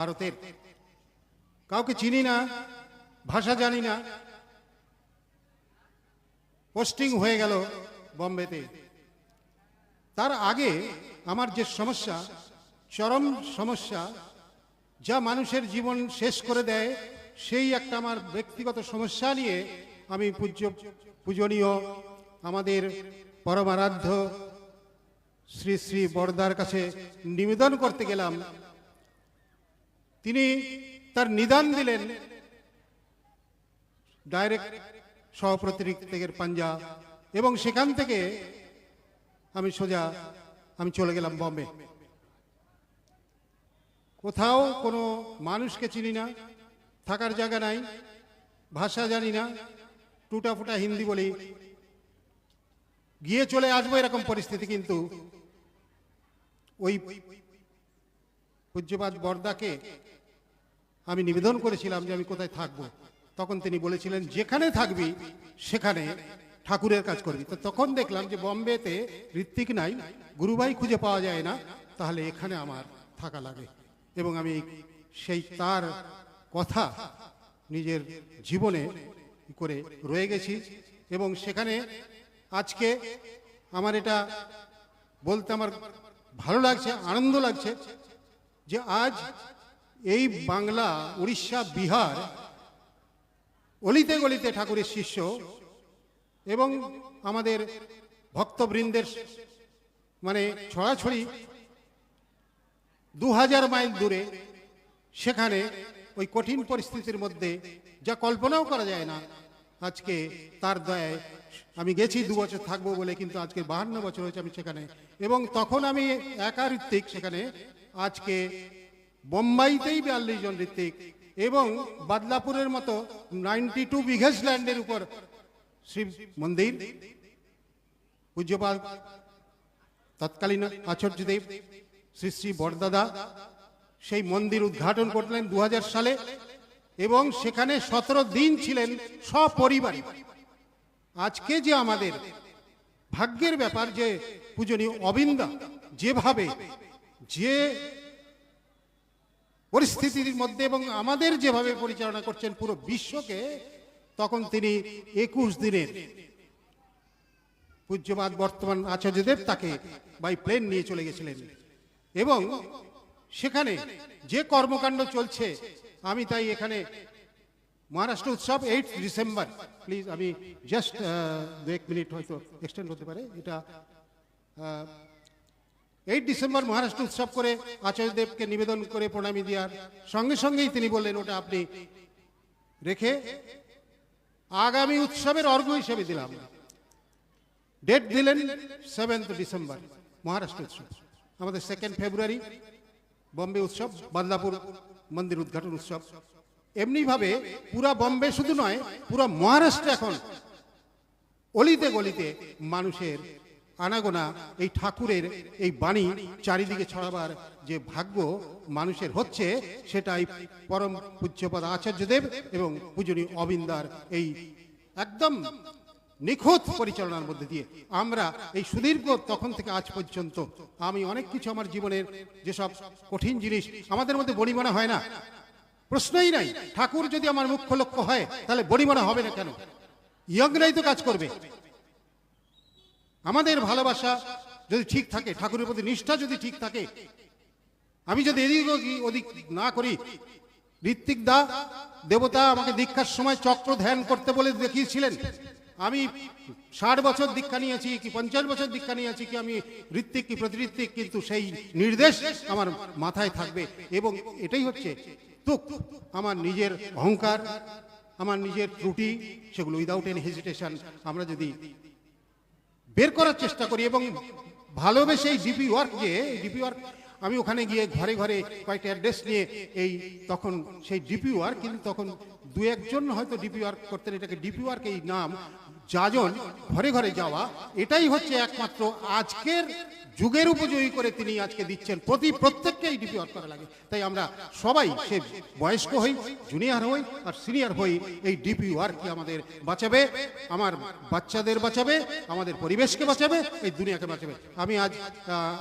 ভারতের। কাউকে চিনি না, ভাষা জানি না। পোস্টিং হয়ে গেল বম্বেতে। তার আগে আমার যে সমস্যা, চরম সমস্যা, যা মানুষের জীবন শেষ করে দেয়, সেই একটা আমার ব্যক্তিগত সমস্যা নিয়ে আমি পূজ্য, পূজনীয় আমাদের পরমারাধ্য শ্রী শ্রী বড়দার কাছে নিবেদন করতে গেলাম। তিনি তার নিদান দিলেন। ডাইরেক্ট সহপ্রতিরিক্তের পাঞ্জা এবং সেখান থেকে আমি সোজা আমি চলে গেলাম বম্বে। কোথাও কোনো মানুষকে চিনি না, থাকার জায়গা নাই, ভাষা জানি না টুটা ফুটা হিন্দি বলি। গিয়ে চলে আসব এরকম পরিস্থিতি কিন্তু ওই পূজ্যপাত বর্দাকে আমি নিবেদন করেছিলাম যে আমি কোথায় থাকব। তখন তিনি বলেছিলেন, যেখানে থাকবি, সেখানে ঠাকুরের কাজ করবি। তো তখন দেখলাম যে বম্বেতে ঋত্বিক নাই গুরুভাই খুঁজে পাওয়া যায় না, তাহলে এখানে আমার থাকা লাগে। এবং আমি সেই তার কথা নিজের জীবনে করে রয়ে গেছি। এবং সেখানে আজকে আমার এটা বলতে আমার ভালো লাগছে, আনন্দ লাগছে। যে আজ এই বাংলা, উড়িষ্যা, বিহার অলিতে গলিতে ঠাকুরের শিষ্য এবং আমাদের ভক্তবৃন্দের মানে ছড়াছড়ি দু হাজার মাইল দূরে সেখানে ওই কঠিন পরিস্থিতির মধ্যে যা কল্পনাও করা যায় না, আজকে তার দয়ায় আমি গেছি, দু বছর থাকব বলে কিন্তু আজকে বাহান্ন বছর হয়েছে আমি সেখানে এবং তখন আমি একা ঋত্বিক সেখানে আজকে বোম্বাইতেই বিয়াল্লিশ জন ঋত্বিক এবং বাদলাপুরের মতো নাইনটি টু বিঘেস ল্যান্ডের উপর শিব মন্দির, পূজ্যপাল, তৎকালীন আচার্যদেব, শ্রী শ্রী বরদাদা, সেই মন্দির উদ্ঘাটন করলেন দু হাজার সালে এবং সেখানে সতেরো দিন ছিলেন সপরিবারে। আজকে যে আমাদের ভাগ্যের ব্যাপার যে পূজনীয় অবিন্দা যেভাবে যে পরিস্থিতির মধ্যে এবং আমাদের যেভাবে পরিচালনা করছেন পুরো বিশ্বকে, তখন তিনি একুশ দিনের পূজ্যবাদ বর্তমান আচার্যদেব তাকে বাই প্লেন নিয়ে চলে গেছিলেন। এবং সেখানে যে কর্মকাণ্ড চলছে, আমি তাই এখানে মহারাষ্ট্র উৎসব এইট ডিসেম্বর প্লিজ আমি জাস্ট দু এক মিনিট হয়তো এক্সটেন্ড হতে পারে। এটা এইট ডিসেম্বর মহারাষ্ট্র উৎসব করে আচার্যদেবকে নিবেদন করে প্রণামী দেওয়ার সঙ্গে সঙ্গেই তিনি বললেন, ওটা আপনি রেখে আগামী উৎসবের অর্ঘ হিসেবে দিলাম। ডেট দিলেন সেভেন্থ ডিসেম্বর, মহারাষ্ট্র উৎসব। আমাদের সেকেন্ড ফেব্রুয়ারি বম্বে উৎসব, বাদলাপুর মন্দির উদ্ঘাটন উৎসব। এমনিভাবে পুরা বম্বে শুধু নয়, পুরা মহারাষ্ট্র এখন অলিতে গলিতে মানুষের আনাগোনা, এই ঠাকুরের এই বাণী চারিদিকে ছড়াবার যে ভাগ্য মানুষের হচ্ছে, সেটাই পরম পূজ্যপদ আচার্যদেব এবং পূজনী অবিন্দার এই একদম নিখুঁত পরিচালনার মধ্যে দিয়ে। আমরা এই সুদীর্ঘ তখন থেকে আজ পর্যন্ত আমি অনেক কিছু আমার জীবনের যেসব কঠিন জিনিস আমাদের মধ্যে বড়িমানা হয় না। প্রশ্নই নাই, ঠাকুর যদি আমার মুখ্য লক্ষ্য হয়, তাহলে বড়িমানা হবে না কেন? ইয়ংরাই তো কাজ করবে। আমাদের ভালোবাসা যদি ঠিক থাকে, ঠাকুরের প্রতি নিষ্ঠা যদি ঠিক থাকে, আমি যদি এদিক ওদিক- না করি, ঋত্বিক দা, দেবতা আমাকে দীক্ষার সময় চক্র ধ্যান করতে বলে দেখিয়েছিলেন। আমি ষাট বছর দীক্ষা নিয়েছি কি পঞ্চাশ বছর দীক্ষা নিয়েছি কি আমি ঋত্বিক কি প্রতিঋত্বিক, কিন্তু সেই নির্দেশ আমার মাথায় থাকবে এবং এটাই হচ্ছে তুক। আমার নিজের অহংকার, আমার নিজের ত্রুটি, সেগুলো উইদাউট এনি হেজিটেশন আমরা যদি বের করার চেষ্টা করি এবং ভালোবেসে এই ডিপি ওয়ার্ক যে ডিপি ওয়ার্ক আমি ওখানে গিয়ে ঘরে ঘরে কয়েকটা অ্যাড্রেস নিয়ে এই তখন সেই ডিপি ওয়ার্ক কিন্তু তখন দু একজন হয়তো ডিপি ওয়ার্ক করতেন, এটাকে ডিপি ওয়ার্ক এই নাম, যাজন ঘরে ঘরে যাওয়া, এটাই হচ্ছে একমাত্র আজকের যুগের উপযোগী করে তিনি আজকে দিচ্ছেন। প্রতি প্রত্যেককেই ডিপি ওয়ার্ক করা লাগে। তাই আমরা সবাই সে বয়স্ক হই জুনিয়র হই, আর সিনিয়র হই, এই ডিপি ওয়ার্ককে আমাদের বাঁচাবে, আমার বাচ্চাদের বাঁচাবে, আমাদের পরিবেশকে বাঁচাবে, এই দুনিয়াকে বাঁচাবে। আমি আজ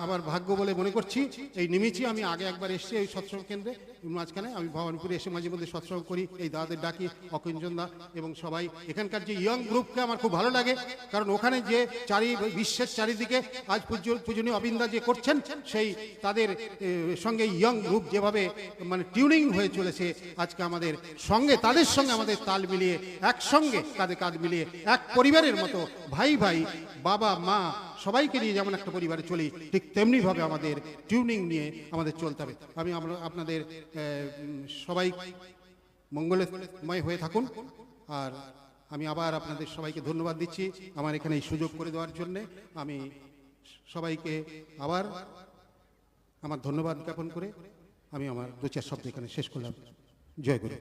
আমার ভাগ্য বলে মনে করছি, এই নিমিচি আমি আগে একবার এসেছি এই সৎসঙ্গ কেন্দ্রে মাঝখানে। আমি ভবানীপুরে এসে মাঝে মধ্যে সৎসঙ্গ করি, এই দাদাদের ডাকি অকিঞ্জন দা এবং সবাই। এখানকার যে ইয়ং গ্রুপকে আমার খুব ভালো লাগে, কারণ ওখানে যে চারি, বিশ্বের চারিদিকে আজ পূজ্য অবিন্দা যে করছেন, সেই তাদের সঙ্গে ইয়ং গ্রুপ যেভাবে মানে টিউনিং হয়ে চলেছে, আজকে আমাদের সঙ্গে, তাদের সঙ্গে আমাদের তাল মিলিয়ে, একসঙ্গে কাঁধে কাঁধ মিলিয়ে, এক পরিবারের মতো ভাই ভাই, বাবা, মা, সবাইকে নিয়ে যেমন একটা পরিবারে চলি, ঠিক তেমনিভাবে আমাদের টিউনিং নিয়ে আমাদের চলতে হবে। আমি আপনাদের সবাই মঙ্গলময় হয়ে থাকুন। আর আমি আবার আপনাদের সবাইকে ধন্যবাদ দিচ্ছি। আমার এখানে এই সুযোগ করে দেওয়ার জন্যে আমি সবাইকে আবার আমার ধন্যবাদ জ্ঞাপন করে আমি আমার দু চার শব্দ এখানে শেষ করলাম। জয় গুরু।